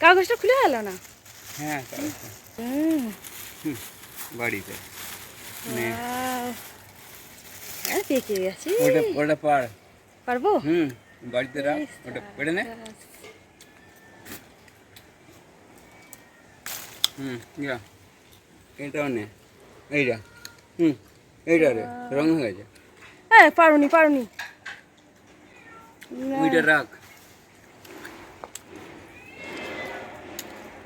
কাগজটা খুলে গেল না? হ্যাঁ হুম, বাড়িতে। হ্যাঁ পেকে গেছে ওটা ওটা পার। পারব? হুম বাড়িতে রাখ ওটা পেড়ে নে। হুম যা। এটাও নে। এইটা হুম এইটা রে রং হয়ে গেছে। হ্যাঁ পারুনি পারুনি। ওইটা রাখ ওখানে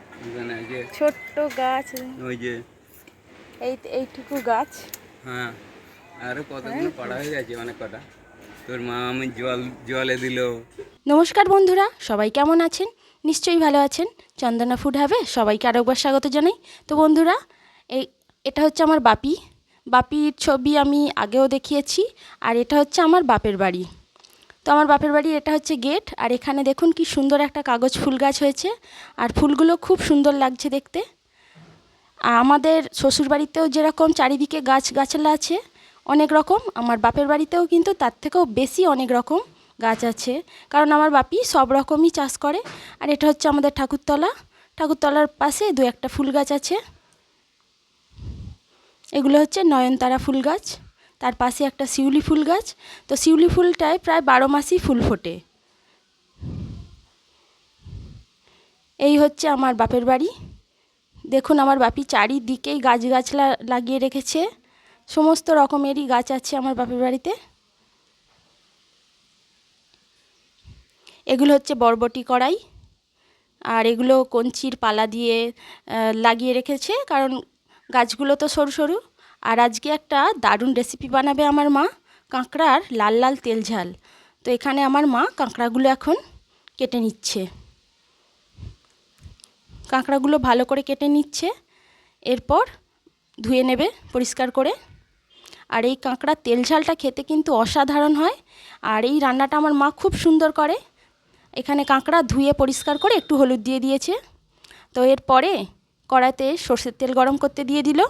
এই যে ছোট্ট গাছ। ওই যে এই এইটুকু গাছ। হ্যাঁ আরও কতগুলো পাড়া হয়ে গেছে অনেক কটা। তোর মা আমি জল জলে দিল। নমস্কার বন্ধুরা সবাই কেমন আছেন? নিশ্চয়ই ভালো আছেন। চন্দনা ফুড হাবে সবাইকে আরেকবার স্বাগত জানাই। তো বন্ধুরা এই এটা হচ্ছে আমার বাপি। বাপির ছবি আমি আগেও দেখিয়েছি আর এটা হচ্ছে আমার বাপের বাড়ি। তো আমার বাপের বাড়ি এটা হচ্ছে গেট আর এখানে দেখুন কি সুন্দর একটা কাগজ ফুল গাছ হয়েছে, আর ফুলগুলো খুব সুন্দর লাগছে দেখতে। আমাদের শ্বশুর বাড়িতেও যেরকম চারিদিকে গাছ গাছালা আছে, অনেক রকম, আমার বাপের বাড়িতেও কিন্তু তার থেকেও বেশি অনেক রকম গাছ আছে, কারণ আমার বাপি সব রকমই চাষ করে, আর এটা হচ্ছে আমাদের ঠাকুরতলা। ঠাকুরতলার পাশে দু একটা ফুল গাছ আছে, এগুলো হচ্ছে নয়নতারা ফুল গাছ। তার পাশে একটা শিউলি ফুল গাছ। তো শিউলি ফুলটায় প্রায় বারো মাসই ফুল ফোটে। এই হচ্ছে আমার বাপের বাড়ি। দেখুন, আমার বাপি চারিদিকেই গাছগাছলা লাগিয়ে রেখেছে। সমস্ত রকমেরই গাছ আছে আমার বাপের বাড়িতে। এগুলো হচ্ছে বরবটি কড়াই। আর এগুলো কঞ্চির পালা দিয়ে লাগিয়ে রেখেছে। কারণ গাছগুলো তো সরু সরু। আর আজকে একটা দারুণ রেসিপি বানাবে আমার মা, কাঁকড়ার লাল লাল তেল ঝাল। তো এখানে আমার মা কাঁকড়াগুলো এখন কেটে নিচ্ছে। কাঁকড়াগুলো ভালো করে কেটে নিচ্ছে, এরপর ধুয়ে নেবে পরিষ্কার করে। আর এই কাঁকড়ার তেল ঝালটা খেতে কিন্তু অসাধারণ হয়, আর এই রান্নাটা আমার মা খুব সুন্দর করে। এখানে কাঁকড়া ধুয়ে পরিষ্কার করে একটু হলুদ দিয়ে দিয়েছে। তো এরপরে কড়াতে সর্ষের তেল গরম করতে দিয়ে দিল।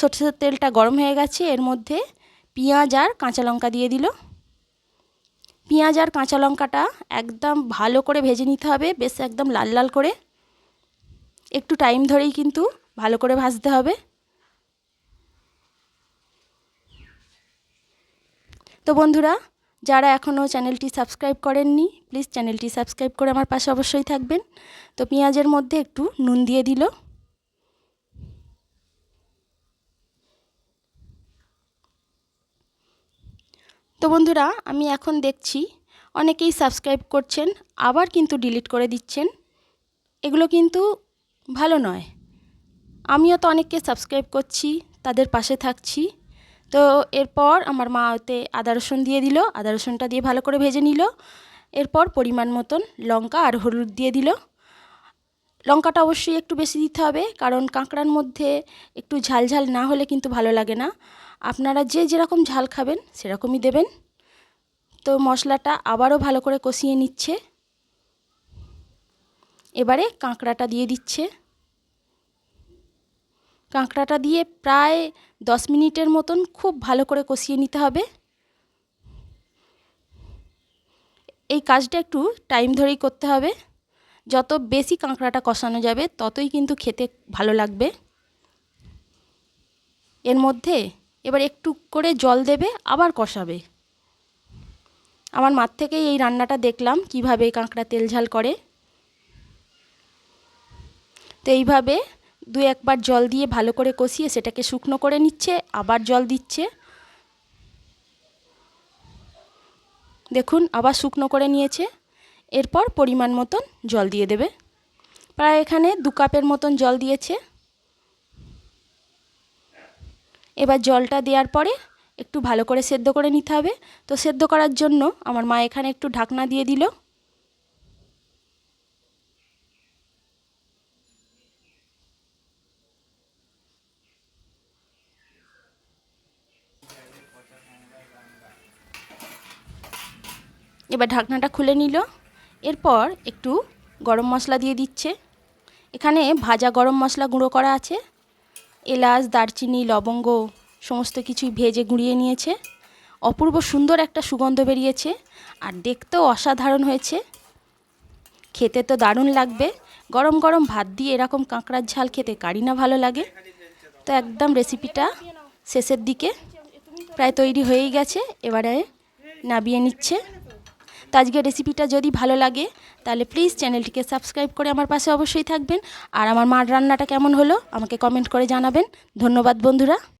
সর্ষের তেলটা গরম হয়ে গেছে, এর মধ্যে পেঁয়াজ আর কাঁচা লঙ্কা দিয়ে দিল। পেঁয়াজ আর কাঁচা লঙ্কাটা একদম ভালো করে ভেজে নিতে হবে, বেশ একদম লাল লাল করে। একটু টাইম ধরেই কিন্তু ভালো করে ভাজতে হবে। তো বন্ধুরা, যারা এখনও চ্যানেলটি সাবস্ক্রাইব করেননি, প্লিজ চ্যানেলটি সাবস্ক্রাইব করে আমার পাশে অবশ্যই থাকবেন। তো পেঁয়াজের মধ্যে একটু নুন দিয়ে দিল। তো বন্ধুরা, আমি এখন দেখছি অনেকেই সাবস্ক্রাইব করছেন, আবার কিন্তু ডিলিট করে দিচ্ছেন। এগুলো কিন্তু ভালো নয়। আমিও তো অনেককে সাবস্ক্রাইব করছি, তাদের পাশে থাকছি। তো এরপর আমার মা ওতে আদা রসুন দিয়ে দিল, আদা রসুনটা দিয়ে ভালো করে ভেজে নিল। এরপর পরিমাণ মতন লঙ্কা আর হলুদ দিয়ে দিল। লঙ্কাটা অবশ্যই একটু বেশি দিতে হবে, কারণ কাঁকড়ার মধ্যে একটু ঝাল ঝাল না হলে কিন্তু ভালো লাগে না। আপনারা যে যেরকম ঝাল খাবেন সেরকমই দেবেন। তো মশলাটা আবারও ভালো করে কষিয়ে নিচ্ছে। এবারে কাঁকড়াটা দিয়ে দিচ্ছে। কাঁকড়াটা দিয়ে প্রায় দশ মিনিটের মতন খুব ভালো করে কষিয়ে নিতে হবে। এই কাজটা একটু টাইম ধরেই করতে হবে। যত বেশি কাঁকড়াটা কষানো যাবে, ততই কিন্তু খেতে ভালো লাগবে। এর মধ্যে এবার একটু করে জল দেবে, আবার কষাবে। আমার মার থেকেই এই রান্নাটা দেখলাম, কীভাবে কাঁকড়া তেল ঝাল করে। তো এইভাবে দু একবার জল দিয়ে ভালো করে কষিয়ে সেটাকে শুকনো করে নিচ্ছে, আবার জল দিচ্ছে। দেখুন, আবার শুকনো করে নিয়েছে। এরপর পরিমাণ মতন জল দিয়ে দেবে। প্রায় এখানে দু কাপের মতন জল দিয়েছে। এবার জলটা দেওয়ার পরে একটু ভালো করে সেদ্ধ করে নিতে হবে। তো সেদ্ধ করার জন্য আমার মা এখানে একটু ঢাকনা দিয়ে দিল। এবার ঢাকনাটা খুলে নিল। এরপর একটু গরম মশলা দিয়ে দিচ্ছে। এখানে ভাজা গরম মশলা গুঁড়ো করা আছে। এলাচ, দারচিনি, লবঙ্গ সমস্ত কিছুই ভেজে গুঁড়িয়ে নিয়েছে। অপূর্ব সুন্দর একটা সুগন্ধ বেরিয়েছে আর দেখতেও অসাধারণ হয়েছে। খেতে তো দারুণ লাগবে। গরম গরম ভাত দিয়ে এরকম কাঁকড়ার ঝাল খেতে কারি না ভালো লাগে। তো একদম রেসিপিটা শেষের দিকে প্রায় তৈরি হয়েই গেছে। এবারে নাবিয়ে নিচ্ছে। তো আজকের রেসিপিটা যদি ভালো লাগে, তাহলে প্লিজ চ্যানেলটিকে সাবস্ক্রাইব করে আমার পাশে অবশ্যই থাকবেন। আর আমার মার রান্নাটা কেমন হলো, আমাকে কমেন্ট করে জানাবেন। ধন্যবাদ বন্ধুরা।